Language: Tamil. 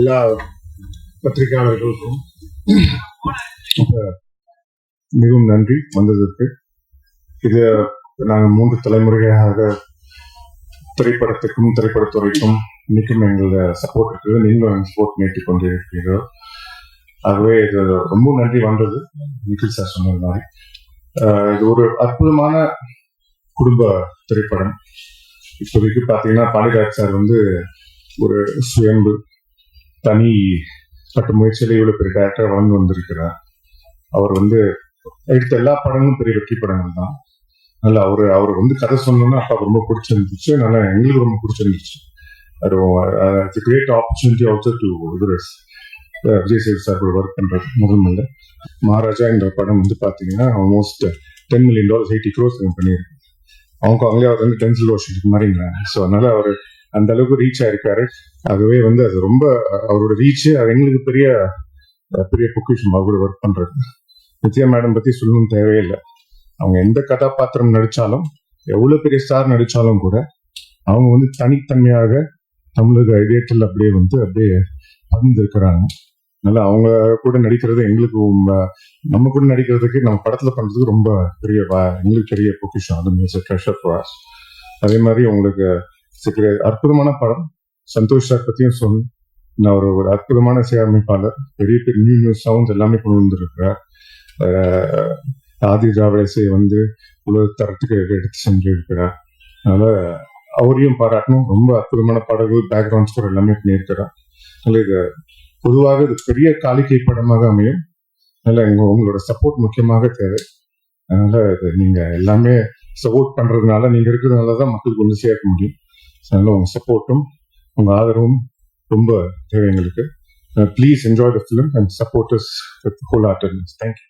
எல்லா பத்திரிகையாளர்களுக்கும் மிகவும் நன்றி வந்ததற்கு. இது நாங்கள் மூன்று தலைமுறையாக திரைப்படத்துக்கும் திரைப்படத்துறைக்கும் இன்னைக்கும் எங்களோட சப்போர்ட் இருக்குது. நீங்களும் சப்போர்ட் நீட்டிக் கொண்டு இருக்கிறீர்கள் ஆகவே இது ரொம்ப நன்றி வந்தது. நிখিல் சார் சொன்னது மாதிரி. இது ஒரு அற்புதமான குடும்ப திரைப்படம். இப்போதைக்கு பார்த்தீங்கன்னா பாண்டியராஜ் சார் வந்து ஒரு சுயம்பு தனி பட்ட முயற்சியில இவ்வளவு பெரிய டேரக்டர் வளர்ந்து வந்திருக்கிறார். அவர் வந்து எடுத்த எல்லா படங்களும் பெரிய வெற்றி படங்கள் தான். நல்ல அவரு அவர் வந்து கதை சொன்னோன்னா அப்பா ரொம்ப பிடிச்சிருந்துச்சு. நல்லா எங்களுக்கு ரொம்ப பிடிச்சிருந்துச்சு. அது கிரேட் ஆப்பர்ச்சுனிட்டி ஆல்சோ டு இது விஜய் சேது சார் கூட ஒர்க் பண்றது முதல் முதல்ல மகாராஜா என்ற படம் வந்து பாத்தீங்கன்னா almost ten million dollars eighty gross பண்ணியிருக்கு அவங்க அவங்களே அவர் வந்து டென்சில் வாஷிங் மாதிரிங்கிறாங்க ஸோ அதனால அவர் அந்த அளவுக்கு ரீச் ஆயிருக்காரு. ஆகவே வந்து அது ரொம்ப அவரோட ரீச் அது எங்களுக்கு பெரிய பெரிய பொக்கிஷம் அவர் கூட ஒர்க் பண்றது நித்யா மேடம் பத்தி சொல்லணும் தேவையில்லை. அவங்க எந்த கதாபாத்திரம் நடிச்சாலும் எவ்வளவு பெரிய ஸ்டார் நடிச்சாலும் கூட அவங்க வந்து தனித்தன்மையாக தமிழக இதயத்தில் அப்படியே வந்து அப்படியே பகிர்ந்துருக்கிறாங்க அதனால அவங்க கூட நடிக்கிறது எங்களுக்கு நம்ம கூட நடிக்கிறதுக்கு நம்ம படத்துல பண்றதுக்கு ரொம்ப பெரிய வா- எங்களுக்கு பெரிய பொக்கிஷம் அது மியூசிக் ட்ரெஷர் ஃபார் அதே மாதிரி உங்களுக்கு சிக்கிற- அற்புதமான படம். சந்தோஷ் சார் பத்தியும் சொன்ன நான் ஒரு ஒரு அற்புதமான இசையமைப்பாளர் பெரிய பெரிய நியூ நியூ சவுண்ட்ஸ் எல்லாமே கொண்டு வந்திருக்கிறார். ஆதி திராவிட இசையை வந்து உலக தரத்துக்கு எடுத்து சென்று இருக்கிறார் அதனால அவரையும் பாராட்டணும். ரொம்ப அற்புதமான பாடல்கள் பேக்ரவுண்ட் ஸ்கோர் எல்லாமே பண்ணியிருக்கிறார். அதனால இது பொதுவாக இது பெரிய காலிக்கை படமாக அமையும். அதனால எங்க உங்களோட சப்போர்ட் முக்கியமாக தேவை. அதனால இது நீங்க எல்லாமே சப்போர்ட் பண்றதுனால நீங்க இருக்கிறதுனால தான் மக்களுக்கு ஒன்று சேர்க்க முடியும். நல்ல உங்கள் சப்போர்ட்டும் உங்கள் ஆதரவும் ரொம்ப தேவை எங்களுக்கு. Please enjoy the film and support whole ஆர்டர்னஸ் thank you